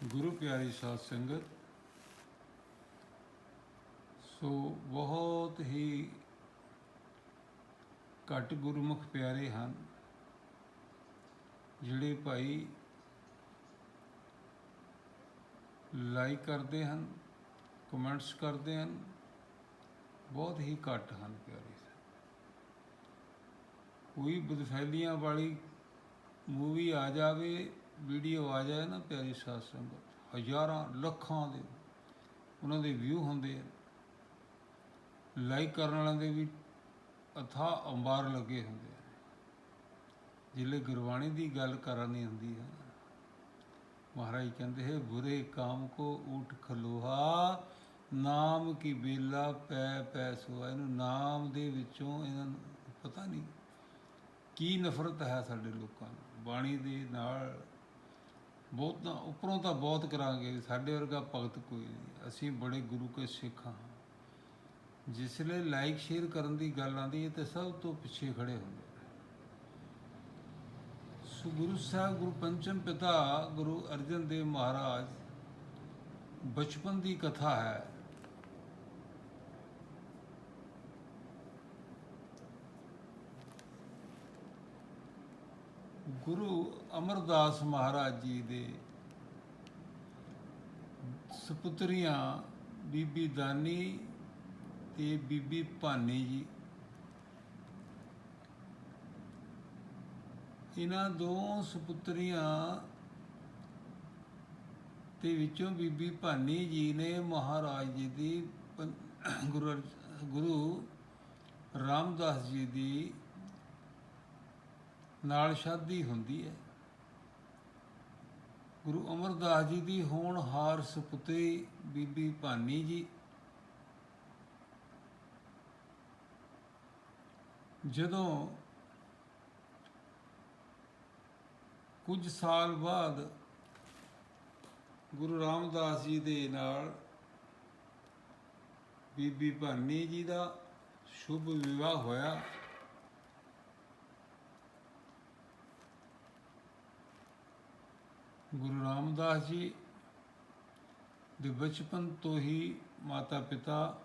ਗੁਰੂ ਪਿਆਰੀ ਸਾਧ ਸੰਗਤ, ਸੋ ਬਹੁਤ ਹੀ ਘੱਟ ਗੁਰਮੁਖ ਪਿਆਰੇ ਹਨ, ਜਿਹੜੇ ਭਾਈ ਲਾਈਕ ਕਰਦੇ ਹਨ, ਕਮੈਂਟਸ ਕਰਦੇ ਹਨ, ਬਹੁਤ ਹੀ ਘੱਟ ਹਨ ਪਿਆਰੇ ਕੋਈ ਬਦਫੈਲੀਆਂ ਵਾਲੀ ਮੂਵੀ ਆ ਜਾਵੇ ਵੀਡੀਓ ਆ ਜਾਏ ਨਾ ਪਿਆਰੀ ਸਾਧ ਸੰਗਤ, ਹਜ਼ਾਰਾਂ ਲੱਖਾਂ ਦੇ ਉਹਨਾਂ ਦੇ ਵਿਊ ਹੁੰਦੇ ਆ। ਲਾਈਕ ਕਰਨ ਵਾਲਿਆਂ ਦੇ ਵੀ ਅਥਾ ਅੰਬਾਰ ਲੱਗੇ ਹੁੰਦੇ ਆ। ਜਿਲੇ ਗੁਰਬਾਣੀ ਦੀ ਗੱਲ ਕਰਨੀ ਹੁੰਦੀ ਹੈ ਮਹਾਰਾਜ ਕਹਿੰਦੇ, ਹੈ ਬੁਰੇ ਕਾਮ ਕੋ ਊਠ ਖਲੋਹਾ, ਨਾਮ ਕੀ ਬੇਲਾ ਪੈ ਪੈ ਸੋਆ ਇਹਨੂੰ ਨਾਮ ਦੇ ਵਿੱਚੋਂ ਇਹਨਾਂ ਨੂੰ ਪਤਾ ਨਹੀਂ ਕੀ ਨਫ਼ਰਤ ਹੈ ਸਾਡੇ ਲੋਕਾਂ ਨੂੰ। ਬਾਣੀ ਦੇ ਨਾਲ ਬਹੁਤ ਉੱਪਰੋਂ ਤਾਂ ਬਹੁਤ ਕਰਾਂਗੇ, ਸਾਡੇ ਵਰਗਾ ਭਗਤ ਕੋਈ ਨਹੀਂ। ਅਸੀਂ ਬੜੇ ਗੁਰੂ ਕੇ ਸਿੱਖ ਹਾਂ। ਜਿਸਲੇ ਲਾਈਕ ਸ਼ੇਅਰ ਕਰਨ ਦੀ ਗੱਲ ਆਉਂਦੀ ਹੈ ਤੇ ਸਭ ਤੋਂ ਪਿੱਛੇ ਖੜੇ ਹੁੰਦੇ ਨੇ। ਸੋ ਗੁਰੂ ਸਾਹਿਬ, ਗੁਰੂ ਪੰਚਮ ਪਿਤਾ, ਗੁਰੂ ਅਰਜਨ ਦੇਵ ਮਹਾਰਾਜ, ਬਚਪਨ ਦੀ ਕਥਾ ਹੈ। ਗੁਰੂ ਅਮਰਦਾਸ ਮਹਾਰਾਜ ਜੀ ਦੇ ਸੁਪੁੱਤਰੀਆਂ, ਬੀਬੀ ਦਾਨੀ ਤੇ ਬੀਬੀ ਭਾਨੀ ਜੀ। ਇਹਨਾਂ ਦੋ ਸੁਪੁੱਤਰੀਆਂ ਤੇ ਵਿੱਚੋਂ ਬੀਬੀ ਭਾਨੀ ਜੀ ਨੇ ਮਹਾਰਾਜ ਜੀ ਦੀ ਪੰ- ਗੁਰੂ ਅਰ- ਗੁਰੂ ਰਾਮਦਾਸ ਜੀ ਦੀ ਨਾਲ ਸ਼ਾਦੀ ਹੁੰਦੀ ਹੈ। ਗੁਰੂ ਅਮਰਦਾਸ ਜੀ ਦੀ ਹੋਣਹਾਰ ਸੁਪੁੱਤਰੀ ਬੀਬੀ ਭਾਨੀ ਜੀ। ਜਦੋਂ ਕੁਝ ਸਾਲ ਬਾਅਦ ਗੁਰੂ ਰਾਮਦਾਸ ਜੀ ਦੇ ਨਾਲ ਬੀਬੀ ਭਾਨੀ ਜੀ ਦਾ ਸ਼ੁਭ ਵਿਵਾਹ ਹੋਇਆ। ਗੁਰੂ ਰਾਮਦਾਸ ਜੀ ਦੇ ਬਚਪਨ ਤੋਂ ਹੀ ਮਾਤਾ ਪਿਤਾ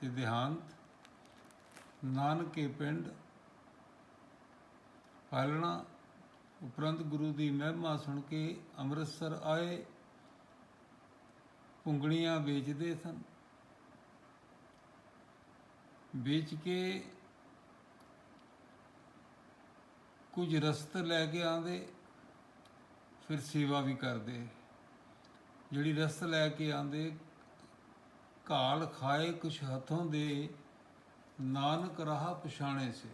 ਤੇ ਦੇਹਾਂਤ, ਨਾਨਕੇ ਪਿੰਡ ਪਾਲਣਾ, ਉਪਰੰਤ ਗੁਰੂ ਦੀ ਮਹਿਮਾ ਸੁਣ ਕੇ ਅੰਮ੍ਰਿਤਸਰ ਆਏ ਪੁੰਗੜੀਆਂ ਵੇਚਦੇ ਸਨ। ਵੇਚ ਕੇ ਕੁਝ ਰਸਤ ਲੈ ਕੇ ਆਂਦੇ ਫਿਰ ਸੇਵਾ ਵੀ ਕਰਦੇ। ਜਿਹੜੀ ਰਸਤ ਲੈ ਕੇ ਆਂਦੇ ਘਾਲ ਖਾਏ ਕੁਛ ਹੱਥੋਂ ਦੇ, ਨਾਨਕ ਰਾਹ ਪਛਾਣੇ ਸੇ।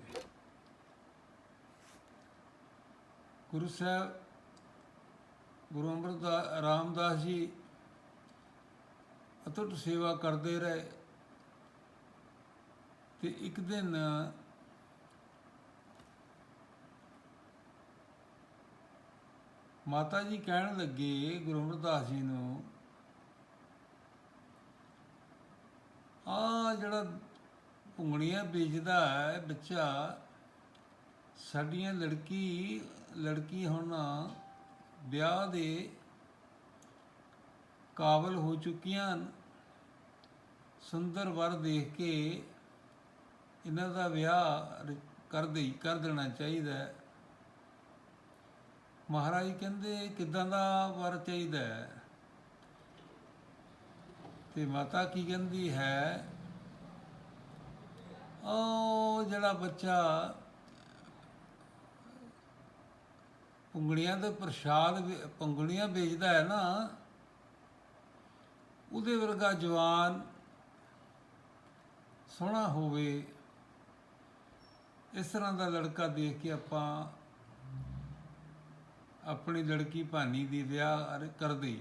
ਗੁਰੂ ਸਾਹਿਬ, ਗੁਰੂ ਅਮਰਦਾਸ ਰਾਮਦਾਸ ਜੀ ਅਤੁੱਟ ਸੇਵਾ ਕਰਦੇ ਰਹੇ। ਤੇ ਇੱਕ ਦਿਨ ਮਾਤਾ ਜੀ ਕਹਿਣ ਲੱਗੇ ਗੁਰੂ ਅਮਰਦਾਸ ਜੀ ਨੂੰ ਆ ਜਿਹੜਾ ਪੁੰਗੜੀਆਂ ਵੇਚਦਾ ਹੈ ਬੱਚਾ, ਸਾਡੀਆਂ ਲੜਕੀ ਲੜਕੀ ਹੁਣ ਵਿਆਹ ਦੇ ਕਾਬਲ ਹੋ ਚੁੱਕੀਆਂ ਹਨ। ਸੁੰਦਰ ਵਰ ਦੇਖ ਕੇ ਇਹਨਾਂ ਦਾ ਵਿਆਹ ਕਰ ਦੇਈ ਕਰ ਦੇਣਾ ਚਾਹੀਦਾ ਹੈ। ਮਹਾਰਾਜ ਕਹਿੰਦੇ, ਕਿਦਾਂ ਦਾ ਵਰ ਚਾਹੀਦਾ ਹੈ? ਤੇ ਮਾਤਾ ਕੀ ਕਹਿੰਦੀ ਹੈ? ਉਹ ਜਿਹੜਾ ਬੱਚਾ ਪੁੰਗੜੀਆਂ ਦੇ ਪ੍ਰਸ਼ਾਦ ਵੇ- ਪੁੰਗੜੀਆਂ ਵੇਚਦਾ ਹੈ ਨਾ, ਉਹਦੇ ਵਰਗਾ ਜਵਾਨ ਸੋਹਣਾ ਹੋਵੇ, ਇਸ ਤਰ੍ਹਾਂ ਦਾ ਲੜਕਾ ਦੇਖ ਕੇ ਆਪਾਂ ਆਪਣੀ ਲੜਕੀ ਭਾਨੀ ਦੀ ਵਿਆਹ ਅਰ- ਕਰ ਦਈਏ।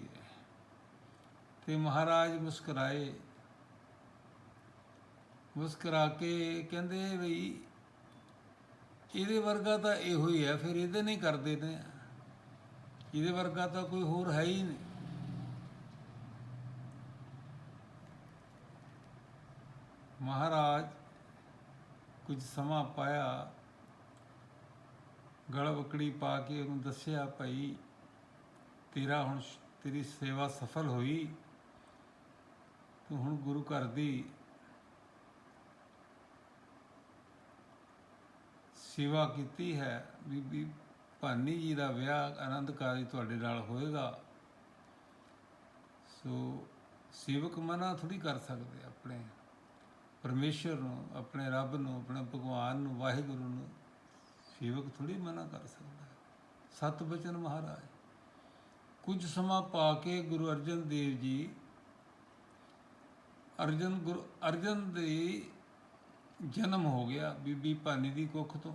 ਤੇ ਮਹਾਰਾਜ ਮੁਸਕਰਾਏ। ਮੁਸਕਰਾ ਕੇ ਕਹਿੰਦੇ ਬਈ, ਇਹਦੇ ਵਰਗਾ ਤਾਂ ਇਹੋ ਹੀ ਹੈ, ਫਿਰ ਇਹਦੇ ਨਹੀਂ ਕਰਦੇ ਨੇ ਇਹਦੇ ਵਰਗਾ ਤਾਂ ਕੋਈ ਹੋਰ ਹੈ ਹੀ ਨਹੀਂ। ਮਹਾਰਾਜ ਕੁਝ ਸਮਾਂ ਪਾਇਆ। ਗਲ ਬੱਕੜੀ ਪਾ ਕੇ ਉਹਨੂੰ ਦੱਸਿਆ, ਭਾਈ, ਤੇਰਾ ਹੁਣ ਤੇਰੀ ਸੇਵਾ ਸਫਲ ਹੋਈ। ਤੂੰ ਹੁਣ ਗੁਰੂ ਘਰ ਦੀ ਸੇਵਾ ਕੀਤੀ ਹੈ। ਬੀਬੀ ਭਾਨੀ ਜੀ ਦਾ ਵਿਆਹ ਆਨੰਦ ਕਾਰਜ ਤੁਹਾਡੇ ਨਾਲ ਹੋਏਗਾ। ਸੋ ਸੇਵਕ ਮਨਾ ਥੋੜੀ ਕਰ ਸਕਦੇ ਆਪਣੇ। ਪਰਮੇਸ਼ਰ ਨੂੰ, ਆਪਣੇ ਰੱਬ ਨੂੰ, ਆਪਣੇ ਭਗਵਾਨ ਨੂੰ, ਵਾਹਿਗੁਰੂ ਨੂੰ। ਸੇਵਕ ਥੋੜੀ ਮਨਾ ਕਰ ਸਕਦਾ ਹੈ। ਸਤ ਬਚਨ ਮਹਾਰਾਜ, ਕੁਝ ਸਮਾਂ ਪਾ ਕੇ ਗੁਰੂ ਅਰਜਨ ਦੇਵ ਜੀ, ਅਰਜਨ ਗੁਰੂ, ਅਰਜਨ ਦੇ ਜਨਮ ਹੋ ਗਿਆ ਬੀਬੀ ਭਾਨੀ ਦੀ ਕੁੱਖ ਤੋਂ।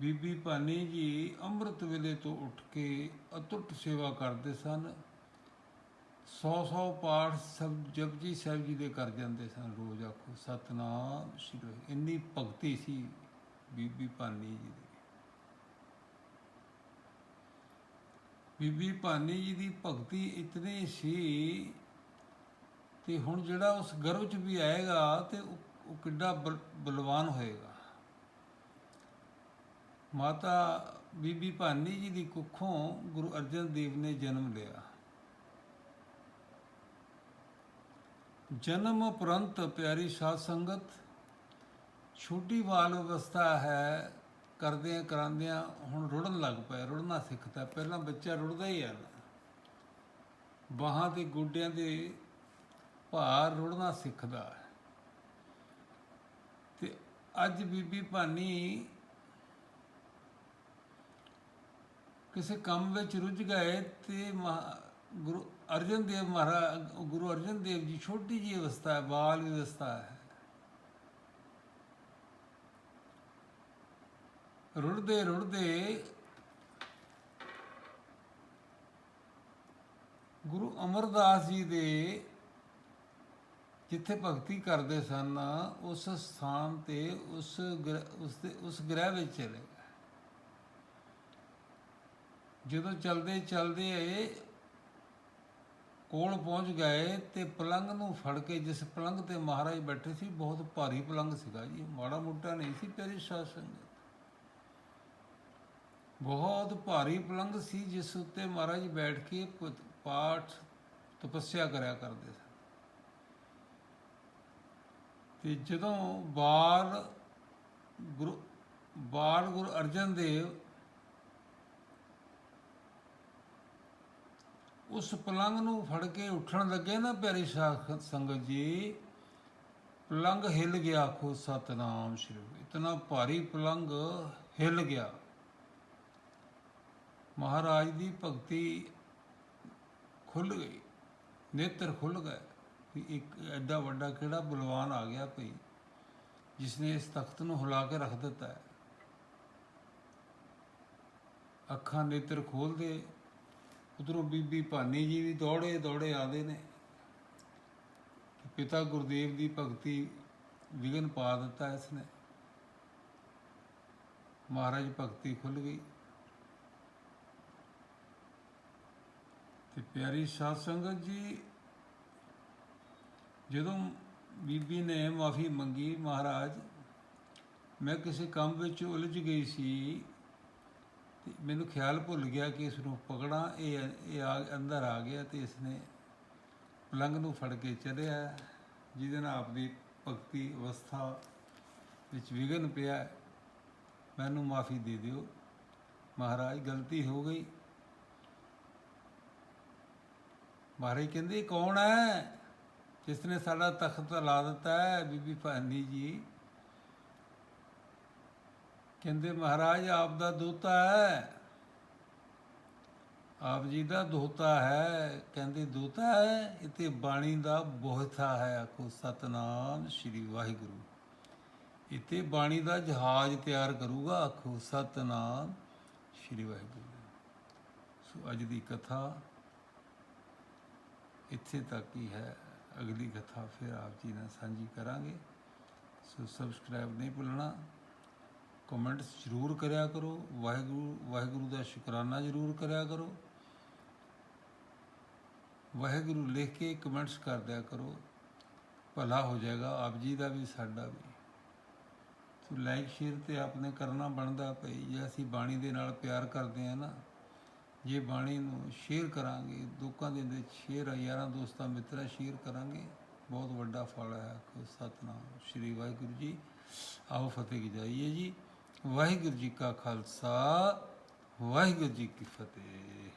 ਬੀਬੀ ਭਾਨੀ ਜੀ ਅੰਮ੍ਰਿਤ ਵੇਲੇ ਤੋਂ ਉੱਠ ਕੇ ਅਤੁੱਟ ਸੇਵਾ ਕਰਦੇ ਸਨ। ਸੌ ਸੌ ਪਾਠ ਸਭ ਜਪਜੀ ਸਾਹਿਬ ਜੀ ਦੇ ਕਰ ਜਾਂਦੇ ਸਨ ਰੋਜ਼ ਆਖੋ, ਸਤਨਾਮ ਸ਼੍ਰੀ ਇੰਨੀ ਭਗਤੀ ਸੀ ਬੀਬੀ ਭਾਨੀ ਜੀ ਦੀ। ਬੀਬੀ ਭਾਨੀ ਜੀ ਦੀ ਭਗਤੀ ਇਤਨੀ ਸੀ ਤੇ ਹੁਣ ਜਿਹੜਾ ਉਸ ਗਰਭ ਚ ਵੀ ਆਏਗਾ ਤੇ ਉਹ ਕਿੱਡਾ ਬਲ- ਬਲਵਾਨ ਹੋਏਗਾ। ਮਾਤਾ ਬੀਬੀ ਭਾਨੀ ਜੀ ਦੀ ਕੁੱਖੋਂ ਗੁਰੂ ਅਰਜਨ ਦੇਵ ਨੇ ਜਨਮ ਲਿਆ। ਜਨਮ ਉਪਰੰਤ ਪਿਆਰੀ ਸਾਧ ਸੰਗਤ ਛੋਟੀ ਬਾਲ ਅਵਸਥਾ ਹੈ, ਕਰਦਿਆਂ ਕਰਾਂਦਿਆਂ ਹੁਣ ਰੁੜਨ ਲੱਗ ਪਿਆ, ਰੁੜਨਾ ਸਿੱਖਦਾ ਪਹਿਲਾਂ ਬੱਚਾ ਰੁੜਦਾ ਹੀ ਹੈ ਨਾ। ਬਾਹਾਂ ਤੇ ਗੋਡਿਆਂ ਦੇ ਭਾਰ ਰੁੜਨਾ ਸਿੱਖਦਾ ਹੈ। ਤੇ ਅੱਜ ਬੀਬੀ ਭਾਨੀ ਕਿਸੇ ਕੰਮ ਵਿੱਚ ਰੁੱਝ ਗਏ ਤੇ ਮਹਾ- ਗੁਰੂ ਅਰਜਨ ਦੇਵ ਮਹਾਰਾਜ, ਗੁਰੂ ਅਰਜਨ ਦੇਵ ਜੀ ਛੋਟੀ ਜੀ ਅਵਸਥਾ ਹੈ, ਬਾਲ ਅਵਸਥਾ ਹੈ। ਰੁੜਦੇ ਰੁੜਦੇ ਗੁਰੂ ਅਮਰਦਾਸ ਜੀ ਦੇ ਜਿੱਥੇ ਭਗਤੀ ਕਰਦੇ ਸਨ, ਉਸ ਸਥਾਨ ਤੇ ਉਸ ਗ੍ਰਹਿ- ਉਸ ਦੇ, ਉਸ ਗ੍ਰਹਿ ਵਿੱਚ ਚਲੇ ਗਏ। ਜਦੋਂ ਚਲਦੇ ਚਲਦੇ ਕੋਲ ਪਹੁੰਚ ਗਏ ਤੇ ਪਲੰਗ ਨੂੰ ਫੜ ਕੇ, ਜਿਸ ਪਲੰਗ ਤੇ ਮਹਾਰਾਜ ਬੈਠੇ ਸੀ, ਬਹੁਤ ਭਾਰੀ ਪਲੰਗ ਸੀਗਾ ਜੀ। ਮਾੜਾ ਮੋਟਾ ਨਹੀਂ ਸੀ, ਪਿਆਰੀ ਸ਼ਾਸਨ ਬਹੁਤ ਭਾਰੀ ਪਲੰਘ ਸੀ ਜਿਸ ਉੱਤੇ ਮਹਾਰਾਜ ਬੈਠ ਕੇ ਪ- ਪਾਠ ਤਪੱਸਿਆ ਕਰਿਆ ਕਰਦੇ ਸਨ। ਤੇ ਜਦੋਂ ਬਾਲ ਗੁਰੂ ਬਾਲ ਗੁਰੂ ਅਰਜਨ ਦੇਵ ਉਸ ਪਲੰਗ ਨੂੰ ਫੜ ਕੇ ਉੱਠਣ ਲੱਗੇ ਨਾ ਪਿਆਰੀ ਸਾਖ ਸੰਗਤ ਜੀ ਪਲੰਗ ਹਿੱਲ ਗਿਆ ਆਖੋ, ਸਤਨਾਮ ਸ਼੍ਰੀ ਇਤਨਾ ਭਾਰੀ ਪਲੰਗ ਹਿੱਲ ਗਿਆ। ਮਹਾਰਾਜ ਦੀ ਭਗਤੀ ਖੁੱਲ ਗਈ, ਨੇਤਰ ਖੁੱਲ ਗਏ ਕਿ ਇੱਕ ਐਡਾ ਵੱਡਾ ਕਿਹੜਾ ਬਲਵਾਨ ਆ ਗਿਆ ਭਈ ਜਿਸ ਨੇ ਇਸ ਤਖਤ ਨੂੰ ਹਿਲਾ ਕੇ ਰੱਖ ਦਿੱਤਾ ਹੈ। ਅੱਖਾਂ ਨੇਤਰ ਖੋਲਦੇ ਉਧਰੋਂ ਬੀਬੀ ਭਾਨੀ ਜੀ ਵੀ ਦੌੜੇ ਦੌੜੇ ਆਦੇ ਨੇ ਪਿਤਾ ਗੁਰਦੇਵ ਦੀ ਭਗਤੀ ਵਿਗਨ ਪਾ ਦਿੱਤਾ ਇਸ ਨੇ। ਮਹਾਰਾਜ ਭਗਤੀ ਖੁੱਲ ਗਈ। ਤੇ ਪਿਆਰੀ ਸਾਧ ਸੰਗਤ ਜੀ, ਜਦੋਂ ਬੀਬੀ ਨੇ ਮਾਫੀ ਮੰਗੀ ਮਹਾਰਾਜ, ਮੈਂ ਕਿਸੇ ਕੰਮ ਵਿੱਚ ਉਲਝ ਗਈ ਸੀ ਤੇ ਮੈਨੂੰ ਖਿਆਲ ਭੁੱਲ ਗਿਆ ਕਿ ਇਸ ਨੂੰ ਪਕੜਾਂ, ਇਹ ਇਹ ਆ, ਅੰਦਰ ਆ ਗਿਆ ਤੇ ਇਸ ਨੇ ਪਲੰਗ ਨੂੰ ਫੜ ਕੇ ਚੜਿਆ, ਜਿਹਦੇ ਨਾਲ ਆਪਦੀ ਭਗਤੀ ਅਵਸਥਾ ਵਿੱਚ ਵਿਗਨ ਪਿਆ। ਮੈਨੂੰ ਮਾਫੀ ਦੇ ਦਿਓ। ਮਹਾਰਾਜ, ਗਲਤੀ ਹੋ ਗਈ। ਮਹਾਰਾਜ ਕਹਿੰਦੇ, ਕੌਣ ਹੈ ਜਿਸ ਨੇ ਸਾਡਾ ਤਖਤ ਲਾ ਦਿੱਤਾ ਹੈ, ਬੀਬੀ ਭਾਨੀ ਜੀ? ਕਹਿੰਦੇ, ਮਹਾਰਾਜ, ਆਪ ਦਾ ਦੋਤਾ ਹੈ। ਆਪ ਜੀ ਦਾ ਦੋਤਾ ਹੈ। ਕਹਿੰਦੇ, ਦੋਤਾ ਹੈ? ਇਤੇ ਬਾਣੀ ਦਾ ਬੋਹਥਾ ਹੈ ਆਖੋ, ਸਤਨਾਮ ਸ੍ਰੀ ਵਾਹਿਗੁਰੂ। ਇਤੇ ਬਾਣੀ ਦਾ ਜਹਾਜ਼ ਤਿਆਰ ਕਰੂਗਾ ਆਖੋ, ਸਤਨਾਮ ਸ੍ਰੀ ਵਾਹਿਗੁਰੂ। ਸੋ ਅੱਜ ਦੀ ਕਥਾ ਇੱਥੇ ਤੱਕ ਹੀ ਹੈ। ਅਗਲੀ ਕਥਾ ਫਿਰ ਆਪ ਜੀ ਨਾਲ ਸਾਂਝੀ ਕਰਾਂਗੇ। ਸੋ ਸਬਸਕ੍ਰਾਈਬ ਨਹੀਂ ਭੁੱਲਣਾ। ਕਮੈਂਟਸ ਜ਼ਰੂਰ ਕਰਿਆ ਕਰੋ। ਵਾਹਿਗੁਰੂ ਵਾਹਿਗੁਰੂ ਦਾ ਸ਼ੁਕਰਾਨਾ ਜ਼ਰੂਰ ਕਰਿਆ ਕਰੋ। ਵਾਹਿਗੁਰੂ ਲਿਖ ਕੇ ਕਮੈਂਟਸ ਕਰ ਦਿਆ ਕਰੋ। ਭਲਾ ਹੋ ਜਾਏਗਾ ਆਪ ਜੀ ਦਾ ਵੀ, ਸਾਡਾ ਵੀ। ਸੋ ਲਾਈਕ ਸ਼ੇਅਰ ਤੇ ਆਪਨੇ ਕਰਨਾ ਬਣਦਾ ਭਈ ਜੇ। ਅਸੀਂ ਬਾਣੀ ਦੇ ਨਾਲ ਪਿਆਰ ਕਰਦੇ ਆ ਨਾ ਜੇ ਬਾਣੀ ਨੂੰ ਸ਼ੇਅਰ ਕਰਾਂਗੇ, ਲੋਕਾਂ ਦੇ ਵਿੱਚ ਸ਼ੇਅਰ ਆ, ਯਾਰਾਂ ਦੋਸਤਾਂ, ਮਿੱਤਰਾਂ ਸ਼ੇਅਰ ਕਰਾਂਗੇ, ਬਹੁਤ ਵੱਡਾ ਫਲ ਹੈ ਆਖੋ ਸਤਨਾਮ। ਸ੍ਰੀ ਵਾਹਿਗੁਰੂ ਜੀ, ਆਓ ਫਤਿਹ ਜਾਈਏ ਜੀ। ਵਾਹਿਗੁਰੂ ਜੀ ਕਾ ਖਾਲਸਾ, ਵਾਹਿਗੁਰੂ ਜੀ ਕੀ ਫਤਿਹ।